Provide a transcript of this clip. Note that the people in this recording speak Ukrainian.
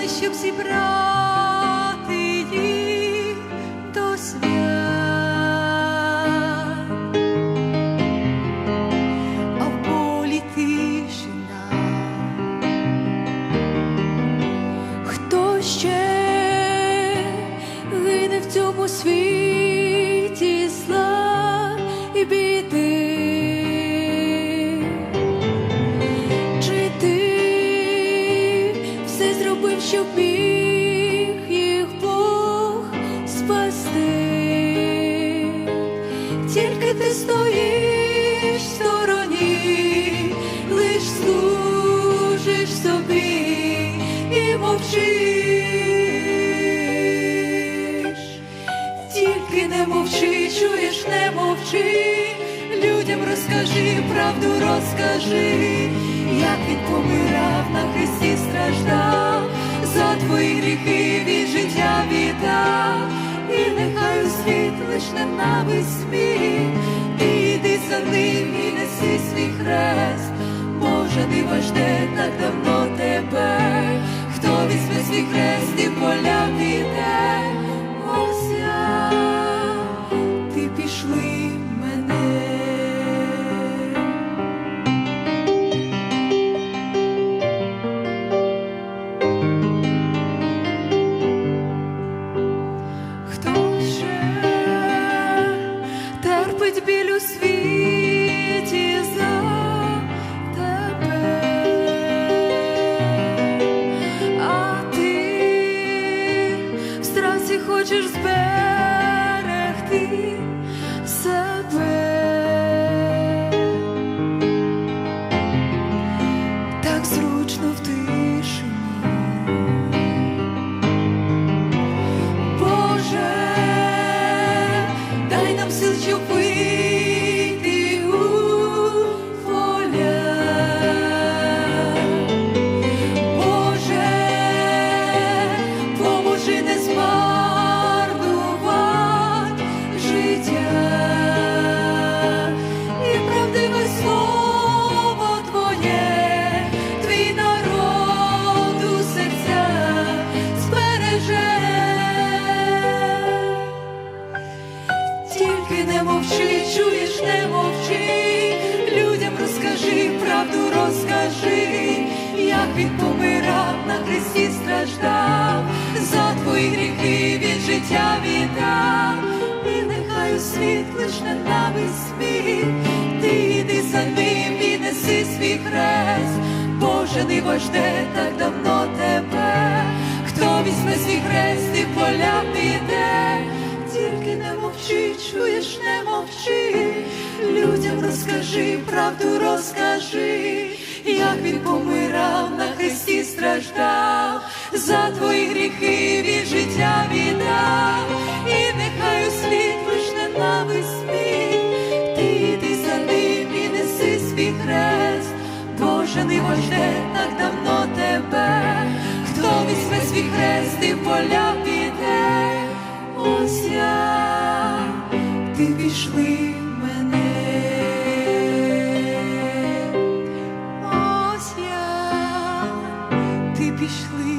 України, щоб зібрати їх до свят, а в полі тишина, хто ще гине в цьому світі? Щоб міг їх Бог спасти. Тільки ти стоїш в стороні, лиш служиш собі і мовчиш. Тільки не мовчи, чуєш, не мовчи, людям розкажи, правду розкажи, як він помирав на хресті страждав, за твої гріхи від життя віддав, і нехай у світ лиш ненависть сміх, і йди за ним і неси свій хрест, Боже, ти важде так у світі за тебе, а ти в страсі хочеш зберегти він помирав, на хресті страждав, за твої гріхи від життя віддав, і нехай у світ лиш ненависть сміх, ти йди за ним і неси свій хрест, Боже, диво жде так давно тебе, хто візьме свій хрест і поля піде, тільки не мовчи, чуєш, не мовчи, людям розкажи, правду розкажи, як він помирав, на страждав, за твої гріхи від життя віддав, і нехай у світ лиш ненависть ти за ним і неси свій хрест, Боже, не жде так давно тебе, хто візьме свій хрест і поля піде, ось я, ти пішли pişli